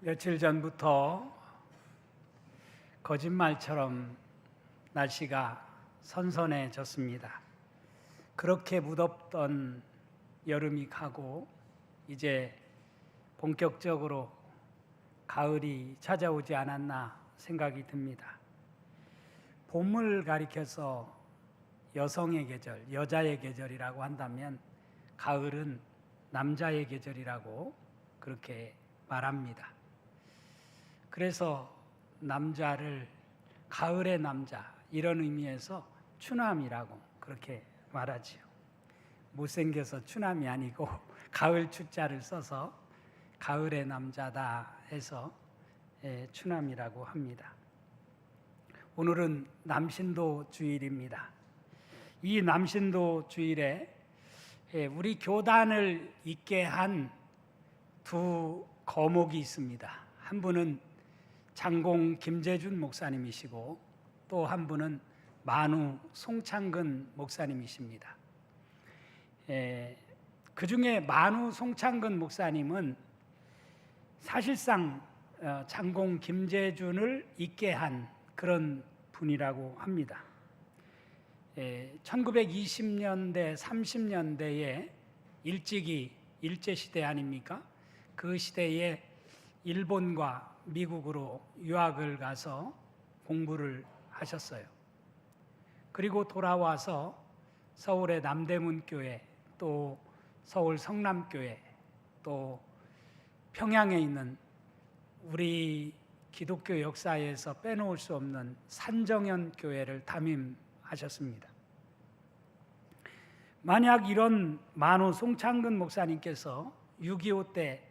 며칠 전부터 거짓말처럼 날씨가 선선해졌습니다. 그렇게 무덥던 여름이 가고 이제 본격적으로 가을이 찾아오지 않았나 생각이 듭니다. 봄을 가리켜서 여성의 계절, 여자의 계절이라고 한다면 가을은 남자의 계절이라고 그렇게 말합니다. 그래서 남자를 가을의 남자 이런 의미에서 추남이라고 그렇게 말하지요. 못생겨서 추남이 아니고 가을 추자를 써서 가을의 남자다 해서 예, 추남이라고 합니다. 오늘은 남신도 주일입니다. 이 남신도 주일에 예, 우리 교단을 있게 한 두 거목이 있습니다. 한 분은 장공 김재준 목사님이시고 또 한 분은 만우 송창근 목사님이십니다. 그 중에 만우 송창근 목사님은 사실상 어, 장공 김재준을 있게 한 그런 분이라고 합니다. 1920년대, 30년대에 일찍이 일제 시대 아닙니까? 그 시대에 일본과 미국으로 유학을 가서 공부를 하셨어요. 그리고 돌아와서 서울의 남대문 교회, 또 서울 성남교회, 또 평양에 있는 우리 기독교 역사에서 빼놓을 수 없는 산정현 교회를 담임하셨습니다. 만약 이런 만호 송창근 목사님께서 6.25 때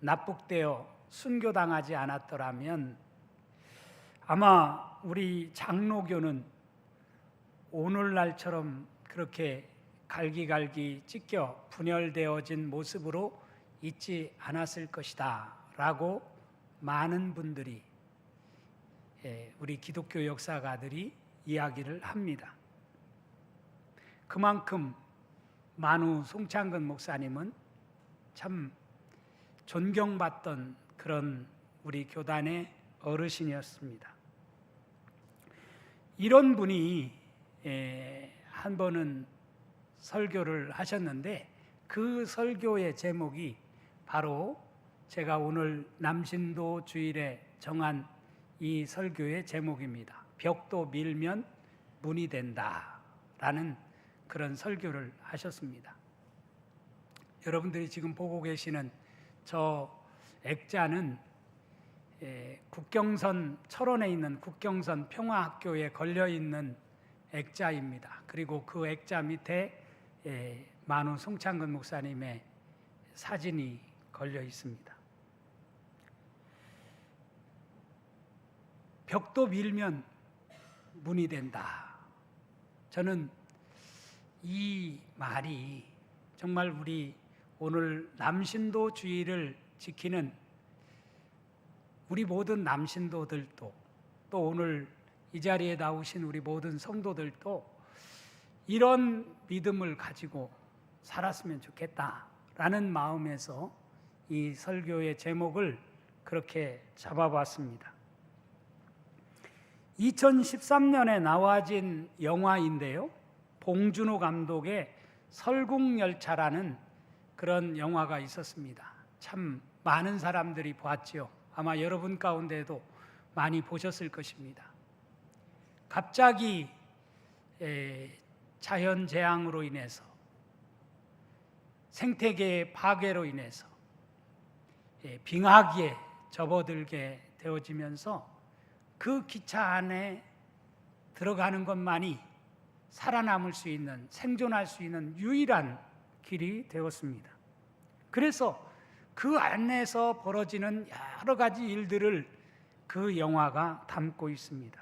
납북되어 순교당하지 않았더라면 아마 우리 장로교는 오늘날처럼 그렇게 갈기갈기 찢겨 분열되어진 모습으로 있지 않았을 것이다 라고 많은 분들이 예, 우리 기독교 역사가들이 이야기를 합니다. 그만큼 만우 송창근 목사님은 참 존경받던 그런 우리 교단의 어르신이었습니다. 이런 분이 한 번은 설교를 하셨는데 그 설교의 제목이 바로 제가 오늘 남신도 주일에 정한 이 설교의 제목입니다. 벽도 밀면 문이 된다. 라는 그런 설교를 하셨습니다. 여러분들이 지금 보고 계시는 저 액자는 국경선 철원에 있는 국경선 평화학교에 걸려 있는 액자입니다. 그리고 그 액자 밑에 만우 송창근 목사님의 사진이 걸려 있습니다. 벽도 밀면 문이 된다. 저는 이 말이 정말 우리 오늘 남신도 주의를 지키는 우리 모든 남신도들도 또 오늘 이 자리에 나오신 우리 모든 성도들도 이런 믿음을 가지고 살았으면 좋겠다라는 마음에서 이 설교의 제목을 그렇게 잡아봤습니다. 2013년에 나와진 영화인데요. 봉준호 감독의 설국열차라는 그런 영화가 있었습니다. 참 많은 사람들이 보았지요. 아마 여러분 가운데도 많이 보셨을 것입니다. 갑자기 자연 재앙으로 인해서 생태계의 파괴로 인해서 빙하기에 접어들게 되어지면서 그 기차 안에 들어가는 것만이 살아남을 수 있는 생존할 수 있는 유일한 길이 되었습니다. 그래서 그 안에서 벌어지는 여러 가지 일들을 그 영화가 담고 있습니다.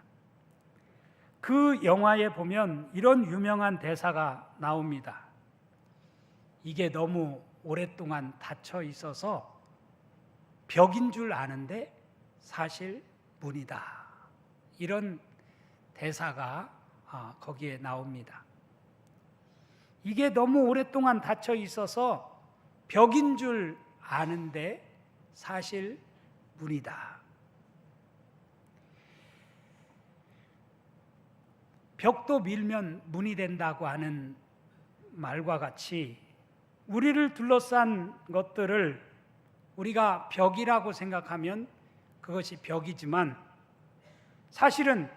그 영화에 보면 이런 유명한 대사가 나옵니다. 이게 너무 오랫동안 닫혀 있어서 벽인 줄 아는데 사실 문이다. 이런 대사가 아, 거기에 나옵니다. 이게 너무 오랫동안 닫혀 있어서 벽인 줄 아는데 사실 문이다. 벽도 밀면 문이 된다고 하는 말과 같이 우리를 둘러싼 것들을 우리가 벽이라고 생각하면 그것이 벽이지만 사실은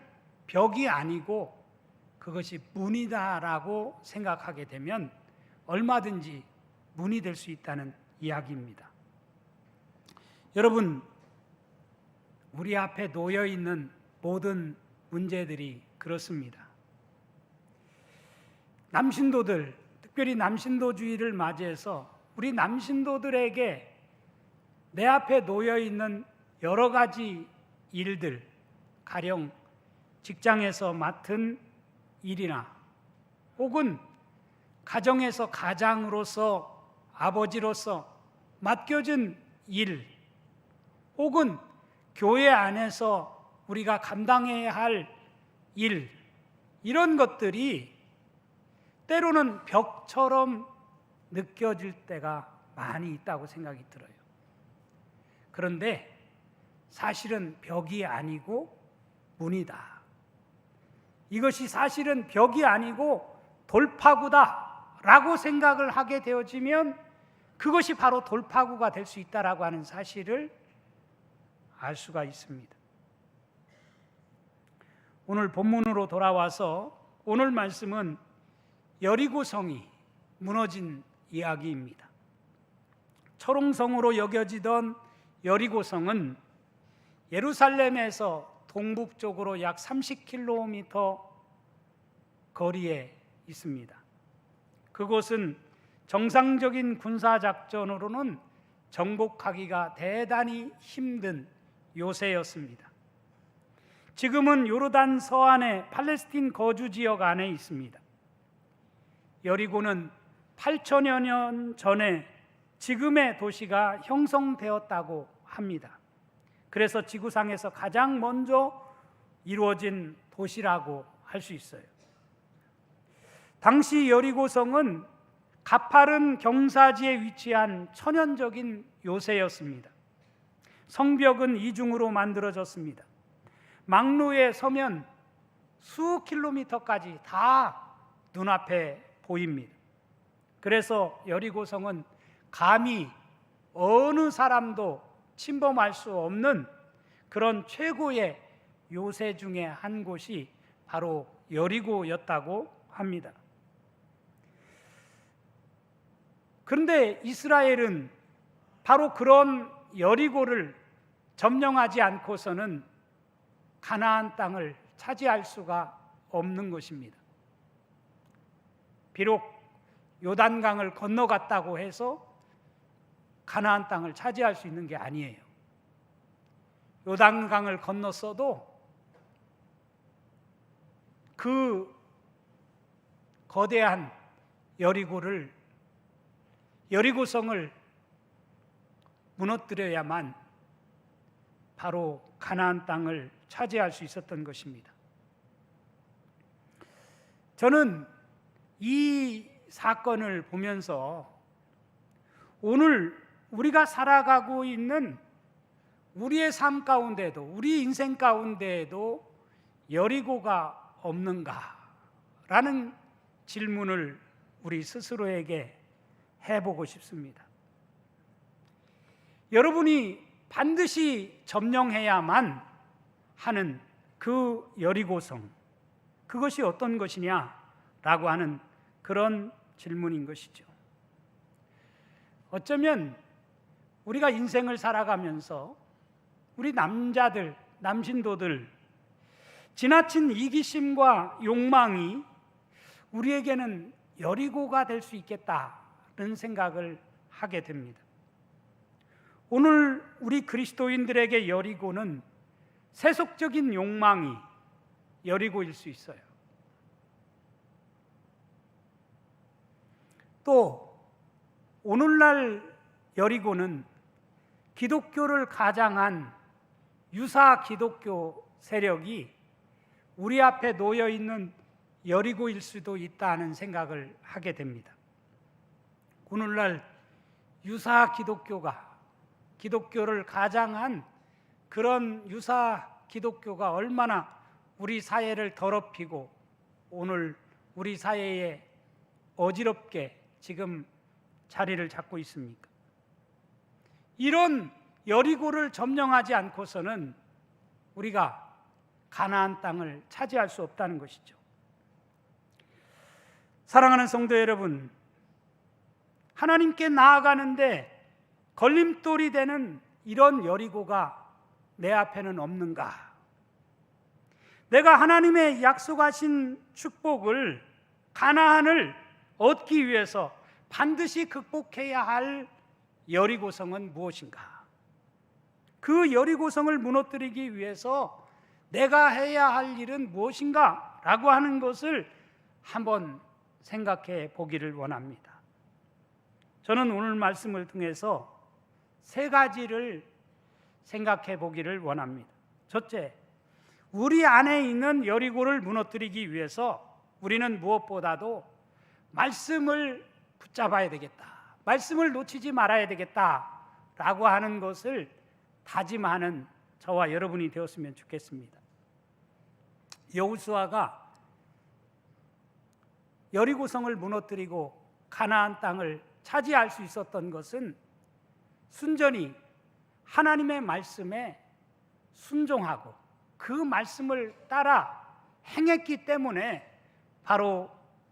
벽이 아니고 그것이 문이다라고 생각하게 되면 얼마든지 문이 될 수 있다는 이야기입니다. 여러분, 우리 앞에 놓여 있는 모든 문제들이 그렇습니다. 남신도들, 특별히 남신도주의를 맞이해서 우리 남신도들에게 내 앞에 놓여 있는 여러 가지 일들, 가령 직장에서 맡은 일이나 혹은 가정에서 가장으로서 아버지로서 맡겨진 일 혹은 교회 안에서 우리가 감당해야 할 일, 이런 것들이 때로는 벽처럼 느껴질 때가 많이 있다고 생각이 들어요. 그런데 사실은 벽이 아니고 문이다. 이것이 사실은 벽이 아니고 돌파구다라고 생각을 하게 되어지면 그것이 바로 돌파구가 될 수 있다라고 하는 사실을 알 수가 있습니다. 오늘 본문으로 돌아와서 오늘 말씀은 여리고 성이 무너진 이야기입니다. 초롱성으로 여겨지던 여리고 성은 예루살렘에서 동북쪽으로 약 30km 거리에 있습니다. 그곳은 정상적인 군사 작전으로는 정복하기가 대단히 힘든 요새였습니다. 지금은 요르단 서안의 팔레스틴 거주 지역 안에 있습니다. 여리고는 8천여 년 전에 지금의 도시가 형성되었다고 합니다. 그래서 지구상에서 가장 먼저 이루어진 도시라고 할 수 있어요. 당시 여리고성은 가파른 경사지에 위치한 천연적인 요새였습니다. 성벽은 이중으로 만들어졌습니다. 막루에 서면 수 킬로미터까지 다 눈앞에 보입니다. 그래서 여리고성은 감히 어느 사람도 침범할 수 없는 그런 최고의 요새 중에 한 곳이 바로 여리고였다고 합니다. 그런데 이스라엘은 바로 그런 여리고를 점령하지 않고서는 가나안 땅을 차지할 수가 없는 것입니다. 비록 요단강을 건너갔다고 해서 가나안 땅을 차지할 수 있는 게 아니에요. 요단강을 건넜어도 그 거대한 여리고를 여리고성을 무너뜨려야만 바로 가나안 땅을 차지할 수 있었던 것입니다. 저는 이 사건을 보면서 오늘 우리가 살아가고 있는 우리의 삶 가운데도 우리 인생 가운데에도 여리고가 없는가라는 질문을 우리 스스로에게 해보고 싶습니다. 여러분이 반드시 점령해야만 하는 그 여리고성, 그것이 어떤 것이냐라고 하는 그런 질문인 것이죠. 어쩌면 우리가 인생을 살아가면서 우리 남자들, 남신도들, 지나친 이기심과 욕망이 우리에게는 여리고가 될 수 있겠다 는 생각을 하게 됩니다. 오늘 우리 그리스도인들에게 여리고는 세속적인 욕망이 여리고일 수 있어요. 또 오늘날 여리고는 기독교를 가장한 유사 기독교 세력이 우리 앞에 놓여 있는 여리고일 수도 있다는 생각을 하게 됩니다. 오늘날 유사 기독교가 기독교를 가장한 그런 유사 기독교가 얼마나 우리 사회를 더럽히고 오늘 우리 사회에 어지럽게 지금 자리를 잡고 있습니까? 이런 여리고를 점령하지 않고서는 우리가 가나안 땅을 차지할 수 없다는 것이죠. 사랑하는 성도 여러분, 하나님께 나아가는데 걸림돌이 되는 이런 여리고가 내 앞에는 없는가? 내가 하나님의 약속하신 축복을 가나안을 얻기 위해서 반드시 극복해야 할 여리고성은 무엇인가? 그 여리고성을 무너뜨리기 위해서 내가 해야 할 일은 무엇인가? 라고 하는 것을 한번 생각해 보기를 원합니다. 저는 오늘 말씀을 통해서 세 가지를 생각해 보기를 원합니다. 첫째, 우리 안에 있는 여리고를 무너뜨리기 위해서 우리는 무엇보다도 말씀을 붙잡아야 되겠다. 말씀을 놓치지 말아야 되겠다. 라고 하는 것을 다짐하는 저와 여러분이 되었으면 좋겠습니다. 여호수아가 여리고성을 무너뜨리고 가나안 땅을 차지할 수 있었던 것은 순전히 하나님의 말씀에 순종하고 그 말씀을 따라 행했기 때문에 바로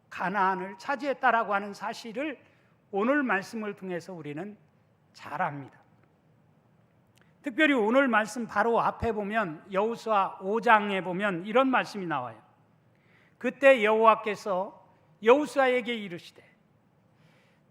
가나안을 차지했다라고 하는 사실을 오늘 말씀을 통해서 우리는 잘 압니다. 특별히 오늘 말씀 바로 앞에 보면 여호수아 5장에 보면 이런 말씀이 나와요. 그때 여호와께서 여호수아에게 이르시되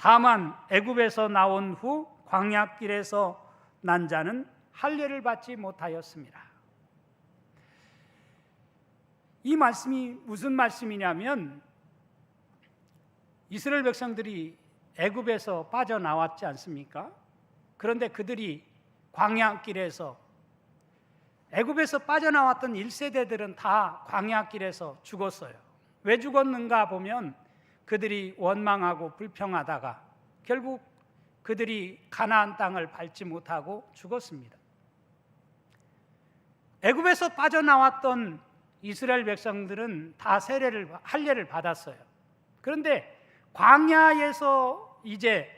다만 애굽에서 나온 후 광야길에서 난 자는 할례를 받지 못하였습니다. 이 말씀이 무슨 말씀이냐면 이스라엘 백성들이 애굽에서 빠져나왔지 않습니까? 그런데 그들이 광야길에서 애굽에서 빠져나왔던 1세대들은 다 광야길에서 죽었어요. 왜 죽었는가 보면 그들이 원망하고 불평하다가 결국 그들이 가나안 땅을 밟지 못하고 죽었습니다. 애굽에서 빠져나왔던 이스라엘 백성들은 다 세례를 할례를 받았어요. 그런데 광야에서 이제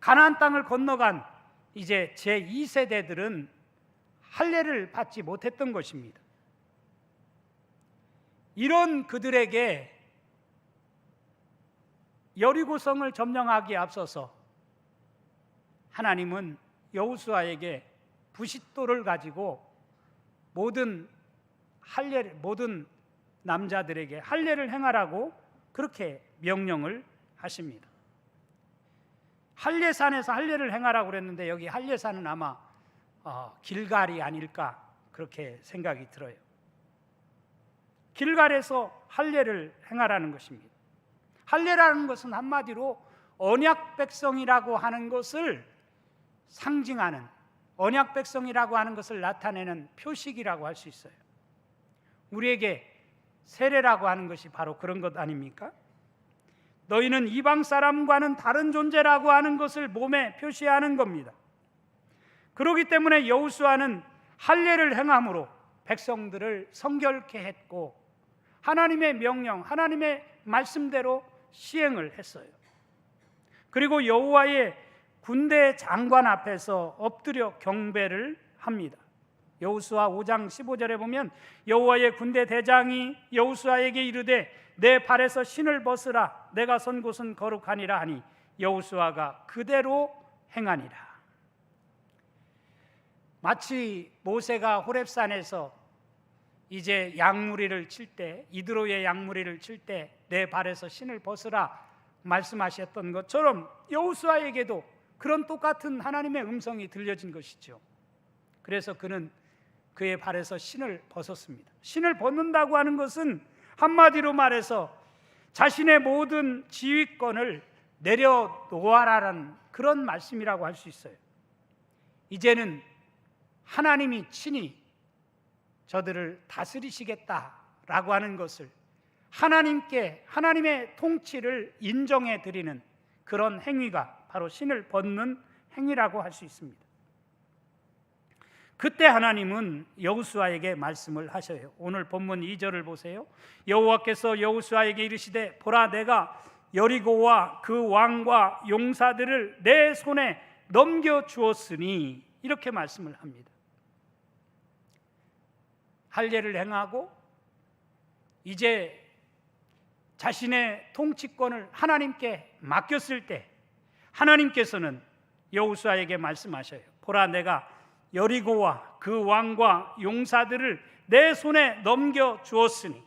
가나안 땅을 건너간 이제 제 2세대들은 할례를 받지 못했던 것입니다. 이런 그들에게 여리고성을 점령하기에 앞서서 하나님은 여호수아에게 부싯돌을 가지고 모든 할례 모든 남자들에게 할례를 행하라고 그렇게 명령을 하십니다. 할례산에서 할례를 행하라고 그랬는데 여기 할례산은 아마 어, 길갈이 아닐까 그렇게 생각이 들어요. 길갈에서 할례를 행하라는 것입니다. 할례라는 것은 한마디로 언약 백성이라고 하는 것을 상징하는 언약 백성이라고 하는 것을 나타내는 표식이라고 할 수 있어요. 우리에게 세례라고 하는 것이 바로 그런 것 아닙니까? 너희는 이방 사람과는 다른 존재라고 하는 것을 몸에 표시하는 겁니다. 그렇기 때문에 여호수아는 할례를 행함으로 백성들을 성결케 했고 하나님의 명령, 하나님의 말씀대로 시행을 했어요. 그리고 여호와의 군대 장관 앞에서 엎드려 경배를 합니다. 여호수아 5장 15절에 보면 여호와의 군대 대장이 여호수아에게 이르되 내 발에서 신을 벗으라 내가 선 곳은 거룩하니라 하니 여호수아가 그대로 행하니라. 마치 모세가 호렙산에서 이제 양무리를 칠 때 이드로의 양무리를 칠때 내 발에서 신을 벗으라 말씀하셨던 것처럼 여호수아에게도 그런 똑같은 하나님의 음성이 들려진 것이죠. 그래서 그는 그의 발에서 신을 벗었습니다. 신을 벗는다고 하는 것은 한마디로 말해서 자신의 모든 지휘권을 내려놓아라는 그런 말씀이라고 할 수 있어요. 이제는 하나님이 친히 저들을 다스리시겠다라고 하는 것을 하나님께 하나님의 통치를 인정해 드리는 그런 행위가 바로 신을 벗는 행위라고 할 수 있습니다. 그때 하나님은 여호수아에게 말씀을 하셔요. 오늘 본문 2절을 보세요. 여호와께서 여호수아에게 이르시되 보라 내가 여리고와 그 왕과 용사들을 내 손에 넘겨 주었으니 이렇게 말씀을 합니다. 할례를 행하고 이제 자신의 통치권을 하나님께 맡겼을 때 하나님께서는 여호수아에게 말씀하셔요. 보라 내가 여리고와 그 왕과 용사들을 내 손에 넘겨 주었으니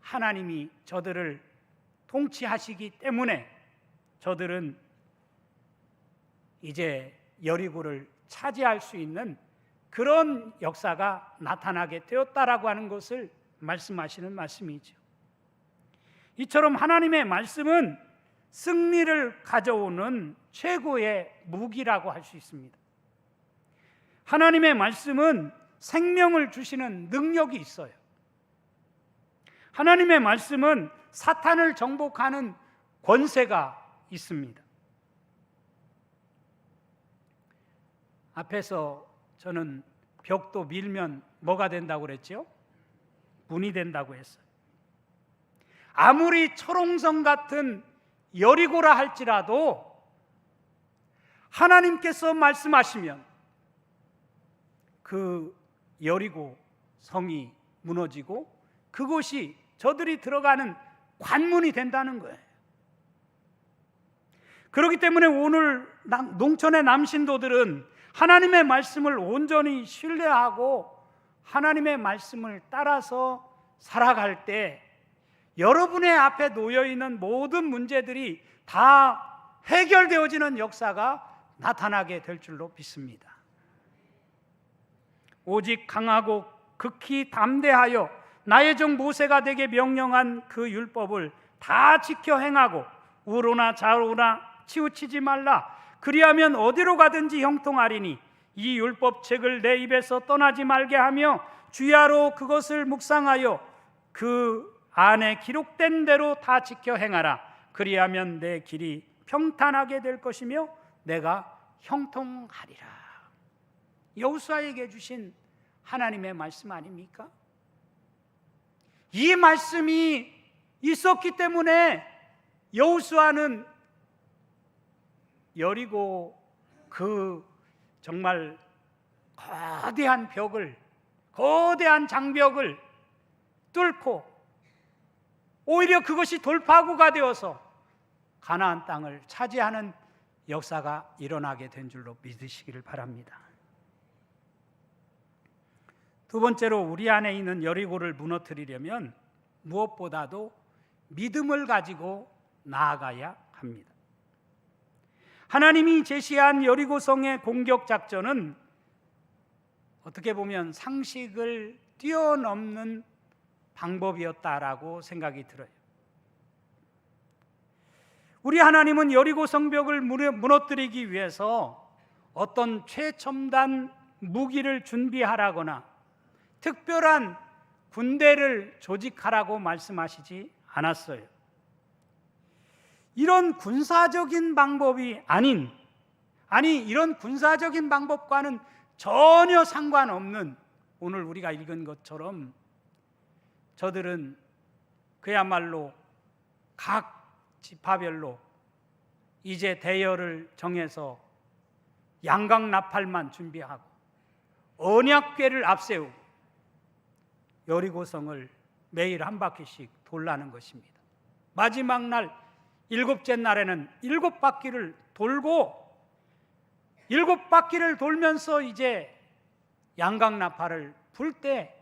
하나님이 저들을 통치하시기 때문에 저들은 이제 여리고를 차지할 수 있는 그런 역사가 나타나게 되었다라고 하는 것을 말씀하시는 말씀이죠. 이처럼 하나님의 말씀은 승리를 가져오는 최고의 무기라고 할 수 있습니다. 하나님의 말씀은 생명을 주시는 능력이 있어요. 하나님의 말씀은 사탄을 정복하는 권세가 있습니다. 앞에서 저는 벽도 밀면 뭐가 된다고 그랬죠? 문이 된다고 했어요. 아무리 초롱성 같은 여리고라 할지라도 하나님께서 말씀하시면 그 여리고 성이 무너지고 그곳이 저들이 들어가는 관문이 된다는 거예요. 그렇기 때문에 오늘 농촌의 남신도들은 하나님의 말씀을 온전히 신뢰하고 하나님의 말씀을 따라서 살아갈 때 여러분의 앞에 놓여 있는 모든 문제들이 다 해결되어지는 역사가 나타나게 될 줄로 믿습니다. 오직 강하고 극히 담대하여 나의 종 모세가 되게 명령한 그 율법을 다 지켜 행하고 우로나 좌로나 치우치지 말라 그리하면 어디로 가든지 형통하리니 이 율법책을 내 입에서 떠나지 말게 하며 주야로 그것을 묵상하여 그 안에 기록된 대로 다 지켜 행하라 그리하면 내 길이 평탄하게 될 것이며 내가 형통하리라 여호수아에게 주신 하나님의 말씀 아닙니까? 이 말씀이 있었기 때문에 여호수아는 여리고 그 정말 거대한 벽을 거대한 장벽을 뚫고 오히려 그것이 돌파구가 되어서 가나안 땅을 차지하는 역사가 일어나게 된 줄로 믿으시기를 바랍니다. 두 번째로 우리 안에 있는 여리고를 무너뜨리려면 무엇보다도 믿음을 가지고 나아가야 합니다. 하나님이 제시한 여리고성의 공격 작전은 어떻게 보면 상식을 뛰어넘는 방법이었다라고 생각이 들어요. 우리 하나님은 여리고 성벽을 무너뜨리기 위해서 어떤 최첨단 무기를 준비하라거나 특별한 군대를 조직하라고 말씀하시지 않았어요. 이런 군사적인 방법이 아닌 아니 이런 군사적인 방법과는 전혀 상관없는 오늘 우리가 읽은 것처럼 저들은 그야말로 각 지파별로 이제 대여를 정해서 양각 나팔만 준비하고 언약궤를 앞세우고 여리고성을 매일 한 바퀴씩 돌라는 것입니다. 마지막 날 일곱째 날에는 일곱 바퀴를 돌고 일곱 바퀴를 돌면서 이제 양강나팔을 불 때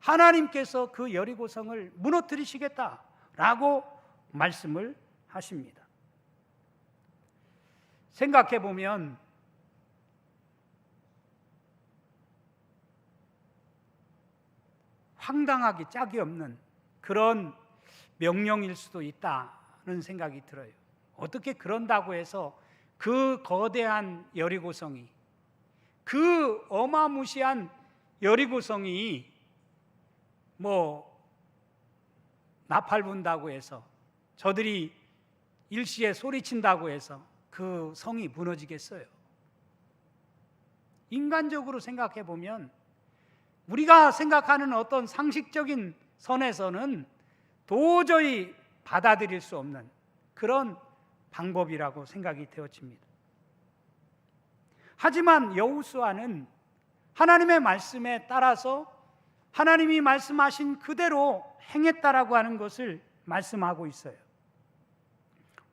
하나님께서 그 여리고성을 무너뜨리시겠다라고 말씀을 하십니다. 생각해 보면 황당하기 짝이 없는 그런 명령일 수도 있다 는 생각이 들어요. 어떻게 그런다고 해서 그 거대한 여리고성이 그 어마무시한 여리고성이 뭐 나팔 분다고 해서 저들이 일시에 소리친다고 해서 그 성이 무너지겠어요. 인간적으로 생각해 보면 우리가 생각하는 어떤 상식적인 선에서는 도저히 받아들일 수 없는 그런 방법이라고 생각이 되어집니다. 하지만 여우수아는 하나님의 말씀에 따라서 하나님이 말씀하신 그대로 행했다라고 하는 것을 말씀하고 있어요.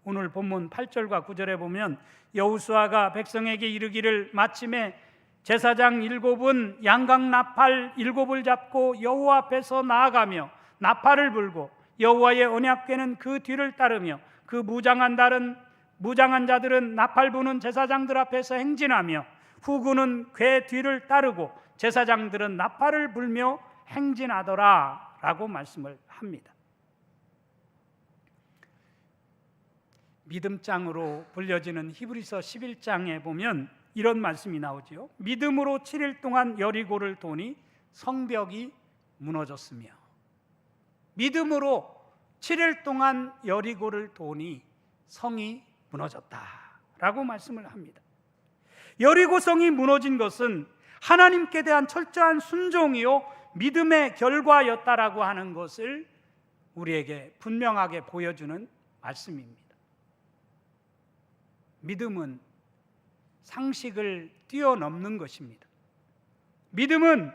오늘 본문 8절과 9절에 보면 여우수아가 백성에게 이르기를 마침에 제사장 일곱은 양각 나팔 일곱을 잡고 여호와 앞에서 나아가며 나팔을 불고 여호와의 언약궤는 그 뒤를 따르며 그 무장한 달은 무장한 자들은 나팔 부는 제사장들 앞에서 행진하며 후군은 궤 뒤를 따르고 제사장들은 나팔을 불며 행진하더라라고 말씀을 합니다. 믿음장으로 불려지는 히브리서 11장에 보면 이런 말씀이 나오지요. 믿음으로 7일 동안 여리고를 도니 성벽이 무너졌으며 믿음으로 7일 동안 여리고를 도니 성이 무너졌다라고 말씀을 합니다. 여리고 성이 무너진 것은 하나님께 대한 철저한 순종이요 믿음의 결과였다라고 하는 것을 우리에게 분명하게 보여주는 말씀입니다. 믿음은 상식을 뛰어넘는 것입니다. 믿음은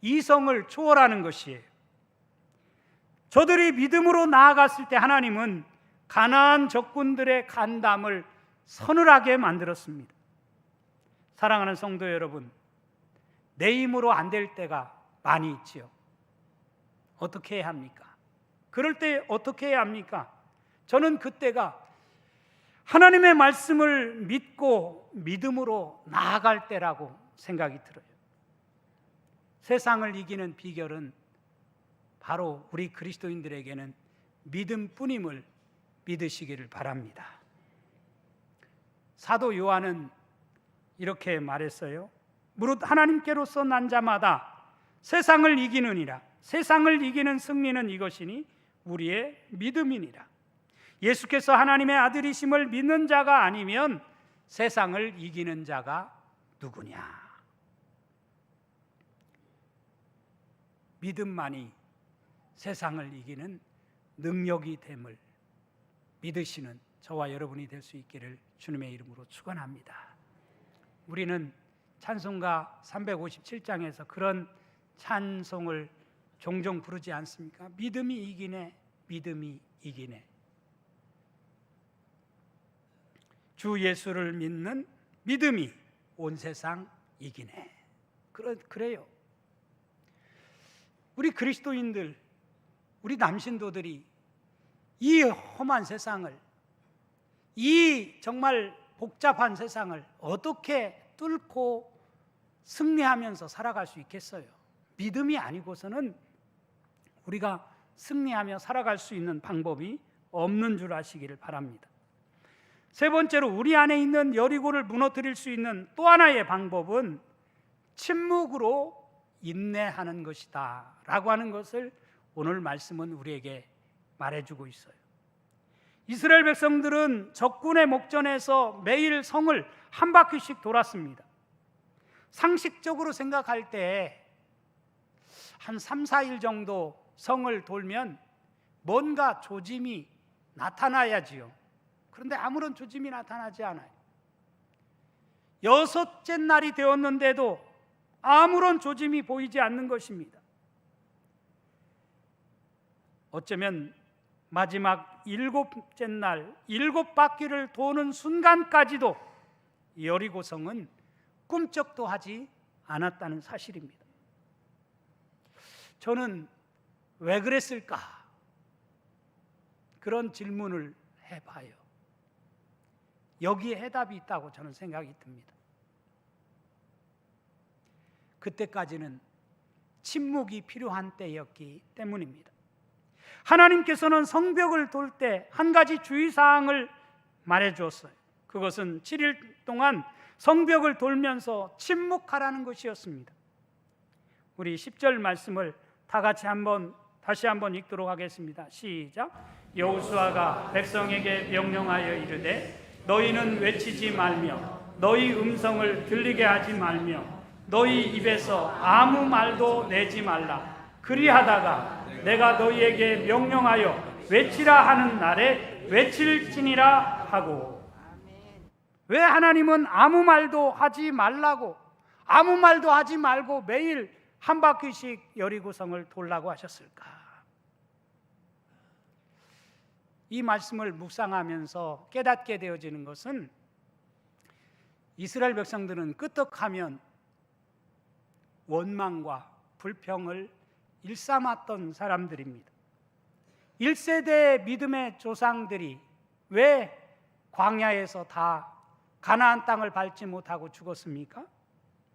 이성을 초월하는 것이에요. 저들이 믿음으로 나아갔을 때 하나님은 가나안 적군들의 간담을 서늘하게 만들었습니다. 사랑하는 성도 여러분, 내 힘으로 안 될 때가 많이 있지요. 어떻게 해야 합니까? 그럴 때 어떻게 해야 합니까? 저는 그때가 하나님의 말씀을 믿고 믿음으로 나아갈 때라고 생각이 들어요. 세상을 이기는 비결은 바로 우리 그리스도인들에게는 믿음뿐임을 믿으시기를 바랍니다. 사도 요한은 이렇게 말했어요. 무릇 하나님께로서 난 자마다 세상을 이기느니라. 세상을 이기는 승리는 이것이니 우리의 믿음이니라. 예수께서 하나님의 아들이심을 믿는 자가 아니면 세상을 이기는 자가 누구냐? 믿음만이 세상을 이기는 능력이 됨을 믿으시는 저와 여러분이 될 수 있기를 주님의 이름으로 축원합니다. 우리는 찬송가 357장에서 그런 찬송을 종종 부르지 않습니까? 믿음이 이기네, 믿음이 이기네. 주 예수를 믿는 믿음이 온 세상 이기네. 그러, 그래요. 우리 그리스도인들, 우리 남신도들이 이 험한 세상을, 이 정말 복잡한 세상을 어떻게 뚫고 승리하면서 살아갈 수 있겠어요? 믿음이 아니고서는 우리가 승리하며 살아갈 수 있는 방법이 없는 줄 아시기를 바랍니다. 세 번째로 우리 안에 있는 여리고를 무너뜨릴 수 있는 또 하나의 방법은 침묵으로 인내하는 것이다 라고 하는 것을 오늘 말씀은 우리에게 말해주고 있어요. 이스라엘 백성들은 적군의 목전에서 매일 성을 한 바퀴씩 돌았습니다. 상식적으로 생각할 때 한 3, 4일 정도 성을 돌면 뭔가 조짐이 나타나야지요. 그런데 아무런 조짐이 나타나지 않아요. 여섯째 날이 되었는데도 아무런 조짐이 보이지 않는 것입니다. 어쩌면 마지막 일곱째 날 일곱 바퀴를 도는 순간까지도 여리고성은 꿈쩍도 하지 않았다는 사실입니다. 저는 왜 그랬을까? 그런 질문을 해봐요. 여기에 해답이 있다고 저는 생각이 듭니다. 그때까지는 침묵이 필요한 때였기 때문입니다. 하나님께서는 성벽을 돌 때 한 가지 주의 사항을 말해 주었어요. 그것은 7일 동안 성벽을 돌면서 침묵하라는 것이었습니다. 우리 10절 말씀을 다 같이 한번 다시 한번 읽도록 하겠습니다. 시작. 여호수아가 백성에게 명령하여 이르되 너희는 외치지 말며 너희 음성을 들리게 하지 말며 너희 입에서 아무 말도 내지 말라. 그리하다가 내가 너희에게 명령하여 외치라 하는 날에 외칠지니라 하고 왜 하나님은 아무 말도 하지 말라고 아무 말도 하지 말고 매일 한 바퀴씩 여리고성을 돌라고 하셨을까? 이 말씀을 묵상하면서 깨닫게 되어지는 것은 이스라엘 백성들은 끄떡하면 원망과 불평을 일삼았던 사람들입니다. 1세대 믿음의 조상들이 왜 광야에서 다 가나안 땅을 밟지 못하고 죽었습니까?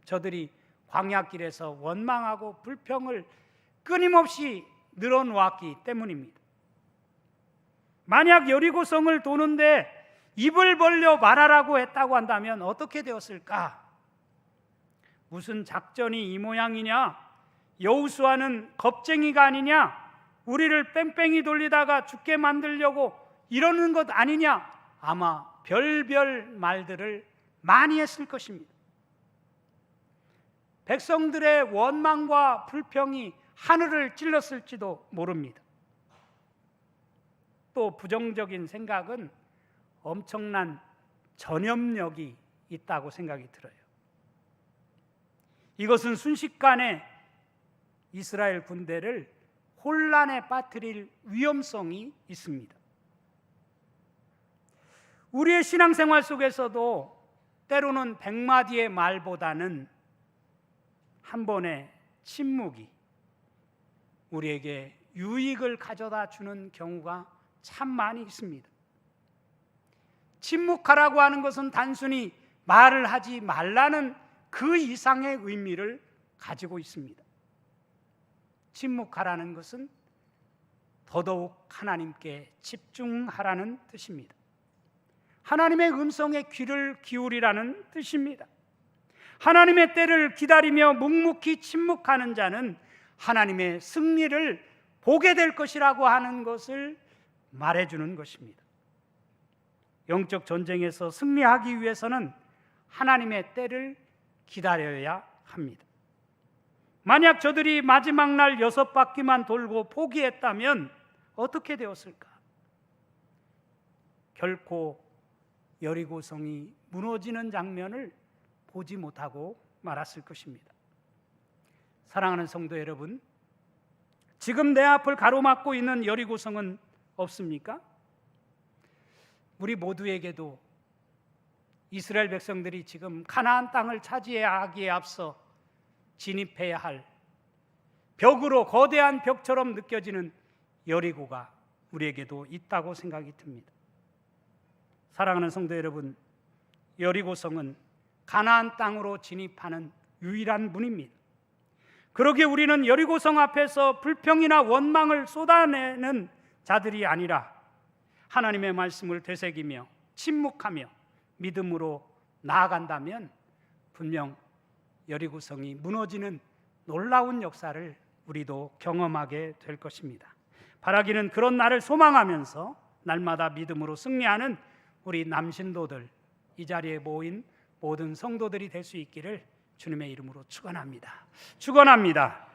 저들이 광야길에서 원망하고 불평을 끊임없이 늘어놓았기 때문입니다. 만약 여리고성을 도는데 입을 벌려 말하라고 했다고 한다면 어떻게 되었을까? 무슨 작전이 이 모양이냐? 여우수아는 겁쟁이가 아니냐? 우리를 뺑뺑이 돌리다가 죽게 만들려고 이러는 것 아니냐? 아마 별별 말들을 많이 했을 것입니다. 백성들의 원망과 불평이 하늘을 찔렀을지도 모릅니다. 또 부정적인 생각은 엄청난 전염력이 있다고 생각이 들어요. 이것은 순식간에 이스라엘 군대를 혼란에 빠뜨릴 위험성이 있습니다. 우리의 신앙생활 속에서도 때로는 백마디의 말보다는 한 번의 침묵이 우리에게 유익을 가져다 주는 경우가 참 많이 있습니다. 침묵하라고 하는 것은 단순히 말을 하지 말라는 그 이상의 의미를 가지고 있습니다. 침묵하라는 것은 더더욱 하나님께 집중하라는 뜻입니다. 하나님의 음성에 귀를 기울이라는 뜻입니다. 하나님의 때를 기다리며 묵묵히 침묵하는 자는 하나님의 승리를 보게 될 것이라고 하는 것을 말해주는 것입니다. 영적 전쟁에서 승리하기 위해서는 하나님의 때를 기다려야 합니다. 만약 저들이 마지막 날 여섯 바퀴만 돌고 포기했다면 어떻게 되었을까? 결코 여리고성이 무너지는 장면을 보지 못하고 말았을 것입니다. 사랑하는 성도 여러분, 지금 내 앞을 가로막고 있는 여리고성은 없습니까? 우리 모두에게도 이스라엘 백성들이 지금 가나안 땅을 차지해야 하기에 앞서 진입해야 할 벽으로 거대한 벽처럼 느껴지는 여리고가 우리에게도 있다고 생각이 듭니다. 사랑하는 성도 여러분, 여리고성은 가나안 땅으로 진입하는 유일한 문입니다. 그러기에 우리는 여리고성 앞에서 불평이나 원망을 쏟아내는 자들이 아니라 하나님의 말씀을 되새기며 침묵하며 믿음으로 나아간다면 분명 여리고성이 무너지는 놀라운 역사를 우리도 경험하게 될 것입니다. 바라기는 그런 날을 소망하면서 날마다 믿음으로 승리하는 우리 남신도들 이 자리에 모인 모든 성도들이 될 수 있기를 주님의 이름으로 축원합니다. 축원합니다.